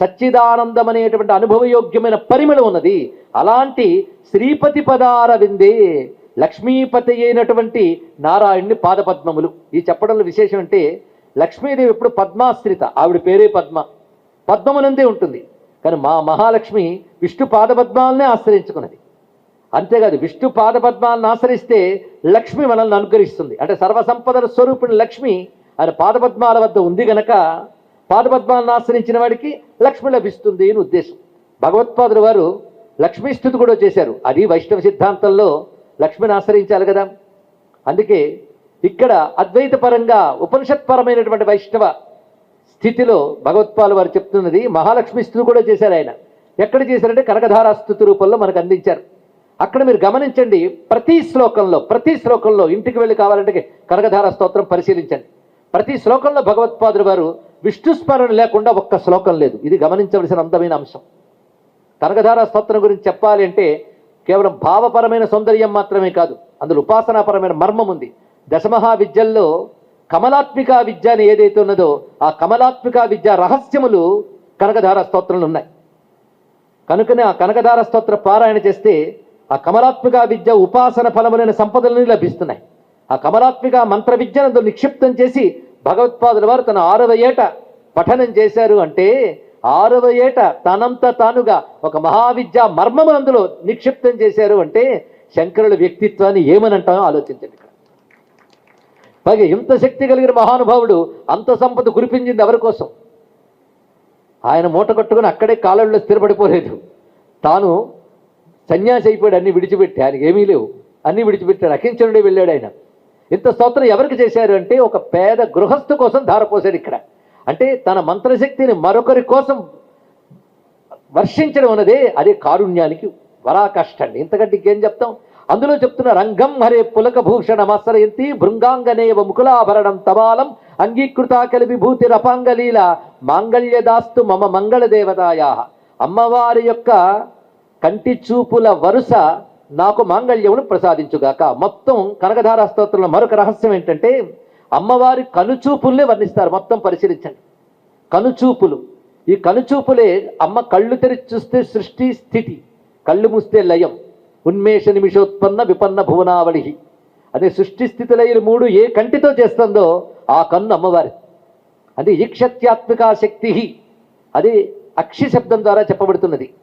సచ్చిదానందం అనేటువంటి అనుభవయోగ్యమైన పరిమళం ఉన్నది. అలాంటి శ్రీపతి పదార విందే లక్ష్మీపతి అయినటువంటి నారాయణుని పాదపద్మములు. ఈ చెప్పడంలో విశేషం అంటే లక్ష్మీదేవి ఎప్పుడు పద్మాశ్రిత ఆవిడ పేరే పద్మ. పద్మమునందే ఉంటుంది. కానీ మా మహాలక్ష్మి విష్ణు పాదపద్మాలనే ఆశ్రయించుకున్నది. అంతేకాదు విష్ణు పాదపద్మాలను ఆశ్రయిస్తే లక్ష్మి మనల్ని అనుగ్రహిస్తుంది. అంటే సర్వసంపదల స్వరూపిణి లక్ష్మి ఆయన పాదపద్మాల వద్ద ఉంది గనక పాదపద్మాలను ఆశ్రయించిన వాడికి లక్ష్మి లభిస్తుంది అని ఉద్దేశం. భగవత్పాదుల వారు లక్ష్మీస్థుతి కూడా చేశారు. అది వైష్ణవ సిద్ధాంతంలో లక్ష్మిని ఆశ్రయించాలి కదా. అందుకే ఇక్కడ అద్వైత పరంగా ఉపనిషత్పరమైనటువంటి వైష్ణవ స్థితిలో భగవత్పాలు వారు చెప్తున్నది మహాలక్ష్మి స్థుతి కూడా చేశారు ఆయన. ఎక్కడ చేశారంటే కనకధారా స్థుతి రూపంలో మనకు అందించారు. అక్కడ మీరు గమనించండి ప్రతి శ్లోకంలో ప్రతి శ్లోకంలో ఇంటికి వెళ్ళి కావాలంటే కనకధార స్తోత్రం పరిశీలించండి. ప్రతి శ్లోకంలో భగవత్పాదులు వారు విష్ణు స్మరణ లేకుండా ఒక్క శ్లోకం లేదు. ఇది గమనించవలసిన అందమైన అంశం. కనకధార స్తోత్రం గురించి చెప్పాలి అంటే కేవలం భావపరమైన సౌందర్యం మాత్రమే కాదు అందులో ఉపాసనాపరమైన మర్మం ఉంది. దశమహా విద్యల్లో కమలాత్మిక విద్య అని ఏదైతే ఉన్నదో ఆ కమలాత్మిక విద్య రహస్యములు కనకధార స్తోత్రంలో ఉన్నాయి. కనుకనే ఆ కనకధార స్తోత్ర పారాయణ చేస్తే ఆ కమలాత్మిక విద్య ఉపాసన ఫలములైన సంపదలని లభిస్తున్నాయి. ఆ కమలాత్మిక మంత్ర విద్యను నిక్షిప్తం చేసి భగవత్పాదుల వారు తన ఆరవ ఏట పఠనం చేశారు అంటే ఆరవ ఏట తనంత తానుగా ఒక మహావిద్య మర్మము అందులో నిక్షిప్తం చేశారు అంటే శంకరుల వ్యక్తిత్వాన్ని ఏమని అంటామో ఆలోచించండి ఇక్కడ. పైగా ఇంత శక్తి కలిగిన మహానుభావుడు అంత సంపద కురిపించింది ఎవరి కోసం? ఆయన మూట కట్టుకుని అక్కడే కాలంలో స్థిరపడిపోలేదు. తాను సన్యాసి అయిపోయాడు అన్ని విడిచిపెట్టి. ఆయనకి ఏమీ లేవు. అన్ని విడిచిపెట్టాడు అకించనుడే వెళ్ళాడు ఆయన. ఇంత స్తోత్రం ఎవరికి చేశారు అంటే ఒక పేద గృహస్థు కోసం ధారపోశాడు ఇక్కడ. అంటే తన మంత్రశక్తిని మరొకరి కోసం వర్షించడం అన్నదే అదే కారుణ్యానికి వరాకష్ట అండి. ఇంతకంటే ఇంకేం చెప్తాం? అందులో చెప్తున్న రంగం హరే పులక భూషణమస్సరయంతి భృంగాంగనేవ ముకులాభరణం తబాలం అంగీకృత కలివిభూతి రపాంగలీల మాంగళ్యదాస్తు మమ మంగళ దేవతాయా. అమ్మవారి యొక్క కంటి చూపుల వరుస నాకు మాంగళ్యమును ప్రసాదించుగాక. మొత్తం కనకధార స్తోత్రంలో మరొక రహస్యం ఏంటంటే అమ్మవారి కనుచూపుల్నే వర్ణిస్తారు. మొత్తం పరిశీలించండి. కనుచూపులు. ఈ కనుచూపులే అమ్మ కళ్ళు తెరిచి చూస్తే సృష్టి స్థితి. కళ్ళు మూస్తే లయం. ఉన్మేష నిమిషోత్పన్న విపన్న భువనావళి అదే సృష్టి స్థితి లయలు మూడు ఏ కంటితో చేస్తుందో ఆ కన్ను అమ్మవారి. అది ఈక్షత్యాత్మిక శక్తి అది అక్షి శబ్దం ద్వారా చెప్పబడుతున్నది.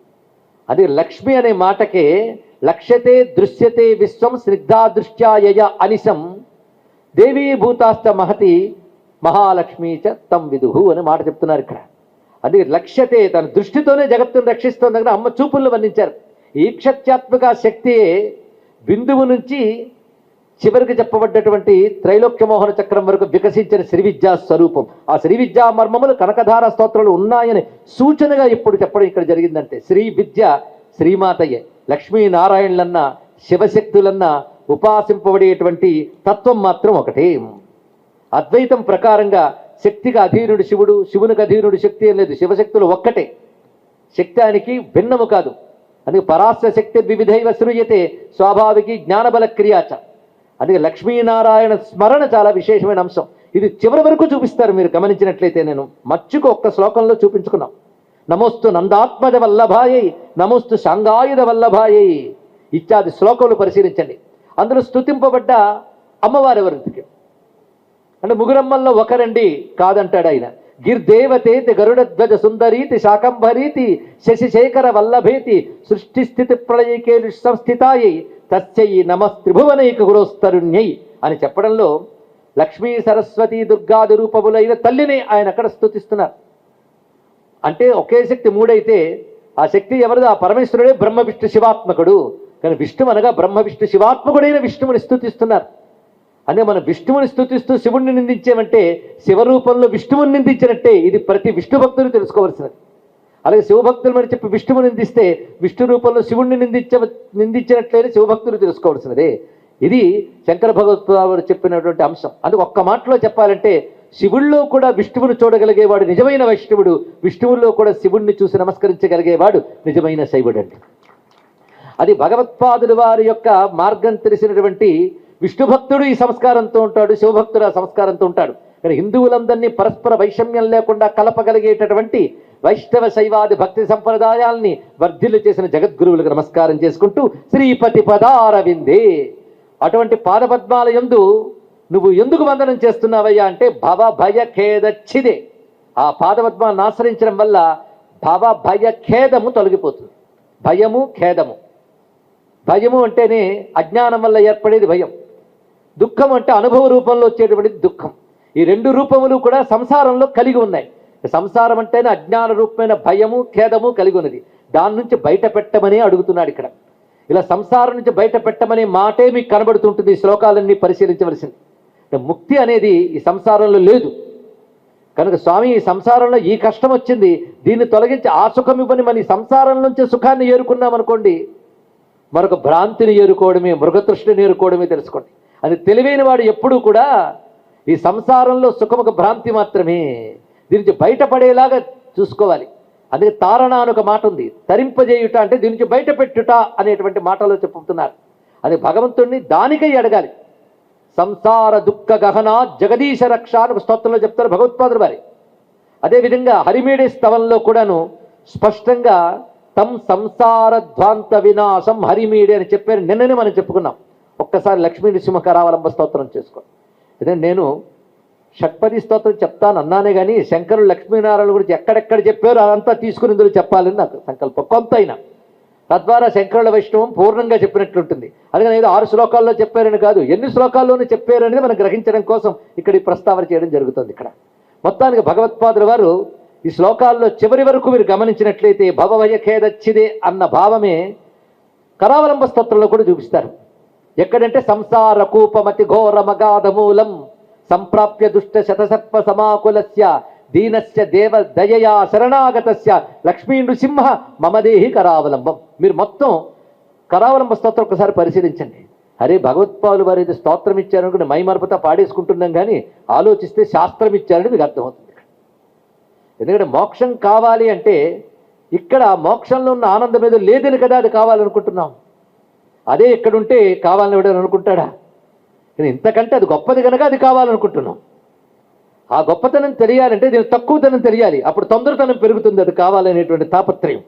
అది లక్ష్మి అనే మాటకే లక్ష్యతే దృశ్యతే విశ్వం స్నిగ్ధా దృష్ట్యాయయ అనిశం. దేవీభూతాస్త మహతి మహాలక్ష్మి చ తం విదుహు అని మాట చెప్తున్నారు ఇక్కడ. అందుకే లక్ష్యతే తన దృష్టితోనే జగత్తును రక్షిస్తుంది దగ్గర అమ్మ చూపులను వర్ణించారు. ఈక్షత్యాత్మక శక్తియే బిందువు నుంచి చివరికి చెప్పబడ్డటువంటి త్రైలోక్యమోహన చక్రం వరకు వికసించిన శ్రీవిద్యా స్వరూపం. ఆ శ్రీ విద్యా మర్మములు కనకధార స్తోత్రాలు ఉన్నాయని సూచనగా ఇప్పుడు చెప్పడం ఇక్కడ జరిగిందంటే శ్రీ విద్య శ్రీమాతయ్యే. లక్ష్మీనారాయణులన్న శివశక్తులన్న ఉపాసింపబడేటువంటి తత్వం మాత్రం ఒకటే. అద్వైతం ప్రకారంగా శక్తిగా అధీనుడు శివుడు శివునికి అధీనుడు శక్తి అనేది లేదు శివశక్తులు ఒక్కటే. శక్తానికి భిన్నము కాదు. అందుకే పరాస్య శక్తి వివిధైవ శ్రూయతే స్వాభావికి జ్ఞానబల క్రియాచ అందుకే లక్ష్మీనారాయణ స్మరణ చాలా విశేషమైన అంశం. ఇది చివరి వరకు చూపిస్తారు మీరు గమనించినట్లయితే నేను మచ్చుకు ఒక్క శ్లోకంలో చూపించుకున్నాం. నమోస్తు నందాత్మజ వల్లభాయై నమోస్తు శాంగాయుధ వల్లభాయై ఇత్యాది శ్లోకములు పరిశీలించండి. అందులో స్తుతింపబడ్డ అమ్మవారి ఎవరికి అంటే ముగురమ్మల్లో ఒకరండి కాదంటాడు ఆయన. గిర్దేవతేతి గరుడధ్వజ సుందరీతి శాకంభరీతి శశిశేఖర వల్లభేతి సృష్టి స్థితి ప్రళయకే సంస్థితాయై తస్యై నమస్త్రిభువనైక గురోస్తరుణ్యై అని చెప్పడంలో లక్ష్మీ సరస్వతి దుర్గాది రూపములైన తల్లిని ఆయన అక్కడ స్తుతిస్తున్నారు. అంటే ఒకే శక్తి మూడైతే ఆ శక్తి ఎవరిది? ఆ పరమేశ్వరుడే బ్రహ్మ విష్ణు శివాత్మకుడు. కానీ విష్ణు అనగా బ్రహ్మ విష్ణు శివాత్మకుడైన విష్ణువుని స్తుతిస్తున్నారు అంటే మనం విష్ణువుని స్తుతిస్తూ శివుణ్ణి నిందించామంటే శివరూపంలో విష్ణువుని నిందించినట్టే ఇది ప్రతి విష్ణు భక్తులు తెలుసుకోవాల్సినది. అలాగే శివభక్తులు మరి చెప్పి విష్ణువుని నిందిస్తే విష్ణు రూపంలో శివుణ్ణి నిందించ నిందించినట్లయితే శివభక్తులు తెలుసుకోవాల్సినదే. ఇది శంకర భగవత్పాదు చెప్పినటువంటి అంశం. అందుకు ఒక్క మాటలో చెప్పాలంటే శివుల్లో కూడా విష్ణువును చూడగలిగేవాడు నిజమైన వైష్ణవుడు. విష్ణువుల్లో కూడా శివుణ్ణి చూసి నమస్కరించగలిగేవాడు నిజమైన శైవుడు అండి అది భగవత్పాదుల వారి యొక్క మార్గం తెలిసినటువంటి విష్ణు భక్తుడు ఈ సంస్కారంతో ఉంటాడు శివభక్తుడు ఆ సంస్కారంతో ఉంటాడు. కానీ హిందువులందరినీ పరస్పర వైషమ్యం లేకుండా కలపగలిగేటటువంటి వైష్ణవ శైవాది భక్తి సంప్రదాయాల్ని వర్ధిల్లు చేసిన జగద్గురువులకు నమస్కారం చేసుకుంటూ శ్రీపతి పదారవిందే. అటువంటి పాదపద్మాలయందు నువ్వు ఎందుకు వందనం చేస్తున్నావయ్యా అంటే భవ భయ ఖేదచ్చిదే ఆ పాదపద్మాన్ని ఆశ్రయించడం వల్ల భవ భయ ఖేదము తొలగిపోతుంది. భయము ఖేదము. భయము అంటేనే అజ్ఞానం వల్ల ఏర్పడేది భయం. దుఃఖం అంటే అనుభవ రూపంలో వచ్చేటువంటిది దుఃఖం. ఈ రెండు రూపములు కూడా సంసారంలో కలిగి ఉన్నాయి. సంసారం అంటేనే అజ్ఞాన రూపమైన భయము ఖేదము కలిగి ఉన్నది. దాని నుంచి బయట పెట్టమని అడుగుతున్నాడు ఇక్కడ. ఇలా సంసారం నుంచి బయట పెట్టమనే మాటే మీకు కనబడుతుంటుంది ఈ శ్లోకాలన్నీ పరిశీలించవలసింది. ముక్తి అనేది ఈ సంసారంలో లేదు. కనుక స్వామి ఈ సంసారంలో ఈ కష్టం వచ్చింది. దీన్ని తొలగించి ఆ సుఖం ఇవ్వని మన ఈ సంసారం నుంచి సుఖాన్ని ఏరుకున్నాం అనుకోండి మరొక భ్రాంతిని ఏరుకోవడమే మృగతృష్టిని ఏరుకోవడమే తెలుసుకోండి. అది తెలివైన వాడు ఎప్పుడూ కూడా ఈ సంసారంలో సుఖం ఒక భ్రాంతి మాత్రమే. దీని నుంచి బయటపడేలాగా చూసుకోవాలి. అందుకే తారణ అని ఒక మాట ఉంది. తరింపజేయుట అంటే దీని నుంచి బయటపెట్టుట అనేటువంటి మాటలో చెప్పుతున్నారు అది భగవంతుణ్ణి దానికై అడగాలి. సంసార దుఃఖ గహన జగదీశ రక్ష అని స్తోత్రంలో చెప్తారు భగవత్పాదులు వారి. అదేవిధంగా హరిమేడి స్తవంలో కూడాను స్పష్టంగా తం సంసార ధ్వాంత వినాశం హరిమీడే అని చెప్పారు. నిన్ననే మనం చెప్పుకున్నాం. ఒక్కసారి లక్ష్మీ నృసింహకరావలంబ స్తోత్రం చేసుకోండి. ఇదే నేను షట్పది స్తోత్రం చెప్తాను అన్నానే కానీ శంకరుడు లక్ష్మీనారాయణ గురించి ఎక్కడెక్కడ చెప్పారో అదంతా తీసుకుని ఇందులో చెప్పాలని నాకు సంకల్పం. కొంతైనా తద్వారా శంకరుల వైష్ణవం పూర్ణంగా చెప్పినట్లుంటుంది. అందుకని ఏదో ఆరు శ్లోకాల్లో చెప్పారని కాదు ఎన్ని శ్లోకాల్లోనే చెప్పారనేది మనం గ్రహించడం కోసం ఇక్కడ ఈ ప్రస్తావన చేయడం జరుగుతుంది ఇక్కడ. మొత్తానికి భగవత్పాదుల వారు ఈ శ్లోకాల్లో చివరి వరకు మీరు గమనించినట్లయితే భవభయఖేదచ్చిదే అన్న భావమే కరావలంబ స్తోత్రంలో కూడా చూపిస్తారు. ఎక్కడంటే సంసార కూపమతి ఘోర సంప్రాప్య దుష్ట శతసర్ప సమాకులస్య దీనస్య దేవ దయయా శరణాగతస్య లక్ష్మీ నృసింహ మమదేహి కరావలంబం. మీరు మొత్తం కరావలంబ స్తోత్రం ఒకసారి పరిశీలించండి. అరే భగవత్పాలు వారు ఇది స్తోత్రం ఇచ్చారనుకుంటే మైమరపత పాడేసుకుంటున్నాం కానీ ఆలోచిస్తే శాస్త్రం ఇచ్చారని మీకు అర్థమవుతుంది ఎందుకంటే మోక్షం కావాలి అంటే ఇక్కడ మోక్షంలో ఉన్న ఆనందం ఏదో లేదని కదా అది కావాలనుకుంటున్నాం. అదే ఎక్కడుంటే కావాలని ఎవడని అనుకుంటాడా? కానీ ఇంతకంటే అది గొప్పది కనుక అది కావాలనుకుంటున్నాం. ఆ గొప్పతనం తెలియాలంటే దీని తక్కువతనం తెలియాలి. అప్పుడు తొందరతనం పెరుగుతుంది అది కావాలనేటువంటి తాపత్రయం.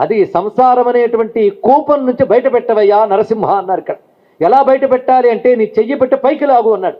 అది సంసారం అనేటువంటి కూపం నుంచి బయట పెట్టవయ్యా నరసింహ అన్నారు ఇక్కడ. ఎలా బయట పెట్టాలి అంటే నీ చెయ్యి పెట్టి పైకి లాగు అన్నాడు.